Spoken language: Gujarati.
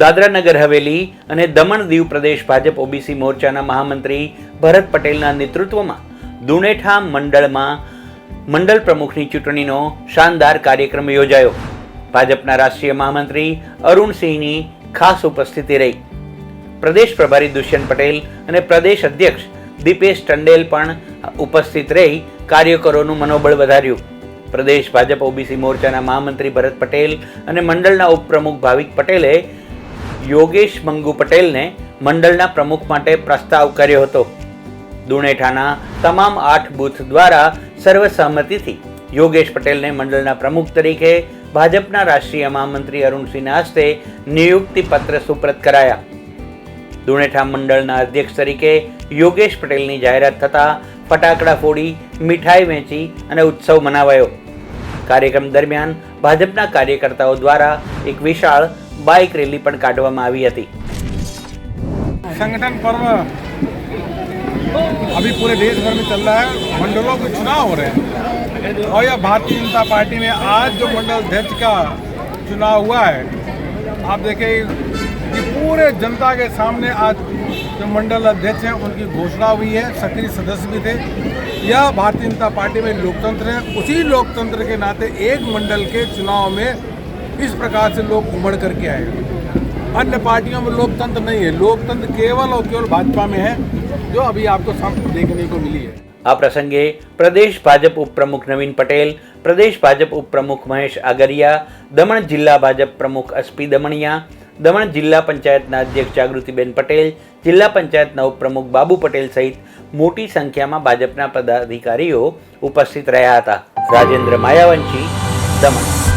દાદરા નગર હવેલી અને દમણ દીવ પ્રદેશ ભાજપ ઓબીસી મોરચાના મહામંત્રી ભરત પટેલના નેતૃત્વમાં દુણેઠા મંડળમાં મંડળ પ્રમુખની ચૂંટણીનો શાનદાર કાર્યક્રમ યોજાયો. ભાજપના રાષ્ટ્રીય મહામંત્રી અરુણસિંહની ખાસ ઉપસ્થિતિ રહી. પ્રદેશ પ્રભારી દુષ્યંત પટેલ અને પ્રદેશ અધ્યક્ષ દીપેશ ટંડેલ પણ ઉપસ્થિત રહી કાર્યકરોનું મનોબળ વધાર્યું. પ્રદેશ ભાજપ ઓબીસી મોરચાના મહામંત્રી ભરત પટેલ અને મંડળના ઉપપ્રમુખ ભાવિક પટેલે યોગેશ મંગુ પટેલને મંડળના પ્રમુખ માટે પ્રસ્તાવ કર્યો હતો. દુણેઠાના તમામ આઠ બૂથ દ્વારા સર્વસહમતિથી યોગેશ પટેલને મંડળના પ્રમુખ તરીકે ભાજપના રાષ્ટ્રીય મહામંત્રી અરુણસિંહના હસ્તે નિયુક્તિ પત્ર સુપ્રત કરાયા. દુણેઠા મંડળના અધ્યક્ષ તરીકે યોગેશ પટેલની જાહેરાત થતાં ફટાકડા ફોડી, મીઠાઈ વેચી અને ઉત્સવ મનાવાયો. કાર્યક્રમ દરમિયાન ભાજપના કાર્યકર્તાઓ દ્વારા એક વિશાળ બાઇક રેલી પણ કાઢવામાં આવી હતી संगठन पर्व अभी पूरे देश भर में चल रहा है मंडलों के चुनाव हो रहे हैं और यह भारतीय जनता पार्टी में आज जो मंडल अध्यक्ष का चुनाव हुआ है आप देखें कि पूरे जनता के सामने आज जो मंडल अध्यक्ष हैं उनकी घोषणा हुई है सक्रिय सदस्य भी थे यह भारतीय जनता पार्टी में लोकतंत्र है उसी लोकतंत्र के नाते एक मंडल के चुनाव में इस प्रकार से लोग उमड़ करके आए अन्य पार्टियों में लोकतंत्र नहीं है लोकतंत्र केवल और केवल भाजपा में है जो अभी आपको सामने देखने को मिली है આ પ્રસંગે પ્રદેશ ભાજપ ઉપપ્રમુખ નવીન પટેલ પ્રદેશ ભાજપ ઉપપ્રમુખ મહેશ આગરિયા દમણ જિલ્લા ભાજપ પ્રમુખ અસ્પી દમણિયા દમણ જિલ્લા પંચાયતના અધ્યક્ષ જાગૃતિબેન પટેલ જિલ્લા પંચાયતના ઉપપ્રમુખ બાબુ પટેલ સહિત મોટી સંખ્યામાં ભાજપના પદાધિકારીઓ ઉપસ્થિત રહ્યા હતા રાજેન્દ્ર માયાવંશી દમણ